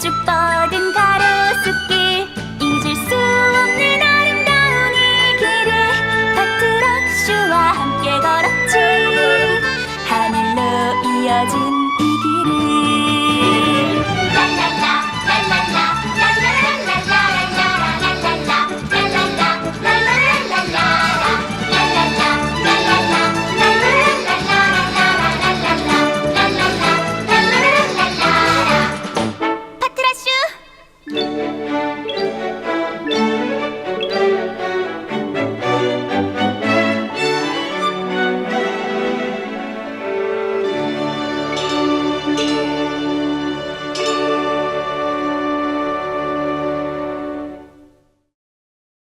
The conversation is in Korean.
쭉 뻗은 가로수길 잊을 수 없는 아름다운 이 길을 파트럭슈와 함께 걸었지. 하늘로 이어진 이 길을